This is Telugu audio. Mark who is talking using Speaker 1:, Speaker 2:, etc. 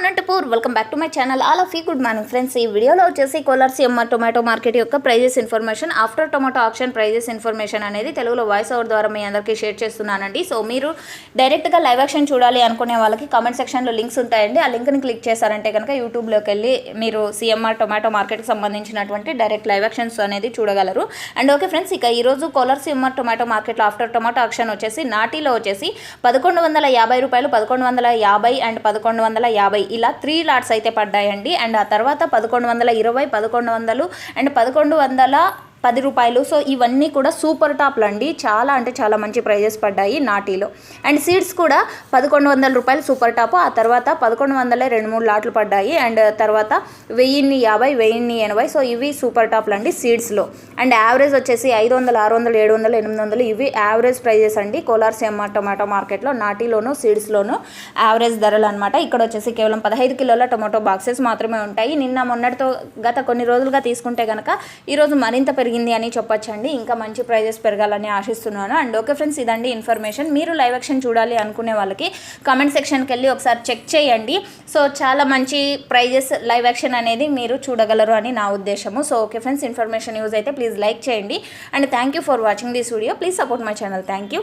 Speaker 1: Anantapur. Welcome back to my channel all of ఈ గుడ్ మార్నింగ్ ఫ్రెండ్స్ ఈ వీడియోలో వచ్చేసి కోలార్ సిఎంఆర్ టొమాటో మార్కెట్ యొక్క prices information after tomato option prices information అనేది తెలుగులో వాయిస్ ఓవర్ ద్వారా మీ అందరికీ షేర్ చేస్తున్నానండి. సో మీరు డైరెక్ట్గా లైవ్ యాక్షన్ చూడాలి అనుకునే వాళ్ళకి కామెంట్ సెక్షన్లో లింక్స్ ఉంటాయండి. ఆ లింక్ని క్లిక్ చేశారంటే కనుక యూట్యూబ్లోకి వెళ్ళి మీరు సిఎంఆర్ టొమాటో మార్కెట్కి సంబంధించినటువంటి డైరెక్ట్ లైవ్ యాక్షన్స్ అనేది చూడగలరు. అండ్ ఓకే ఫ్రెండ్స్ ఇక ఈరోజు కోలార్ సిఎంఆర్ టొమాటో మార్కెట్లో ఆఫ్టర్ టొమాటో ఆప్షన్ వచ్చేసి నాటిలో వచ్చేసి పదకొండు వందల యాభై రూపాయలు పదకొండు వందల యాభై అండ్ పదకొండు వందల యాభై ఇలా త్రీ లాట్స్ అయితే పడ్డాయండి. అండ్ ఆ తర్వాత పదకొండు వందల ఇరవై పదకొండు వందలు అండ్ పదకొండు వందల పది రూపాయలు. సో ఇవన్నీ కూడా సూపర్ టాప్లు అండి. చాలా అంటే చాలా మంచి ప్రైజెస్ పడ్డాయి నాటీలో. అండ్ సీడ్స్ కూడా పదకొండు వందల రూపాయలు సూపర్ టాప్. ఆ తర్వాత పదకొండు వందలే రెండు మూడు లాట్లు పడ్డాయి. అండ్ తర్వాత వెయ్యిన్ని యాభై వెయ్యిన్ని ఎనభై. సో ఇవి సూపర్ టాప్లు అండి సీడ్స్లో. అండ్ యావరేజ్ వచ్చేసి ఐదు వందలు ఆరు వందలు ఏడు వందలు ఎనిమిది వందలు. ఇవి యావరేజ్ ప్రైజెస్ అండి. కోలార్ సేమ టొమాటో మార్కెట్లో నాటీలోను సీడ్స్లోను యావరేజ్ ధరలు అనమాట ఇక్కడ వచ్చేసి కేవలం పదహైదు కిలోల టొమాటో బాక్సెస్ మాత్రమే ఉంటాయి. నిన్న మొన్నటితో గత కొన్ని రోజులుగా తీసుకుంటే కనుక ఈరోజు మరింత పెరిగింది అని చెప్పొచ్చండి. ఇంకా మంచి ప్రైజెస్ పెరగాలని ఆశిస్తున్నాను. అండ్ ఓకే ఫ్రెండ్స్ ఇదండి ఇన్ఫర్మేషన్. మీరు లైవ్ యాక్షన్ చూడాలి అనుకునే వాళ్ళకి కామెంట్ సెక్షన్కి వెళ్ళి ఒకసారి చెక్ చేయండి. సో చాలా మంచి ప్రైజెస్ లైవ్ యాక్షన్ అనేది మీరు చూడగలరు అని నా ఉద్దేశము. So okay friends information use అయితే ప్లీజ్ లైక్ చేయండి. And thank you for watching this video. Please support my channel. Thank you.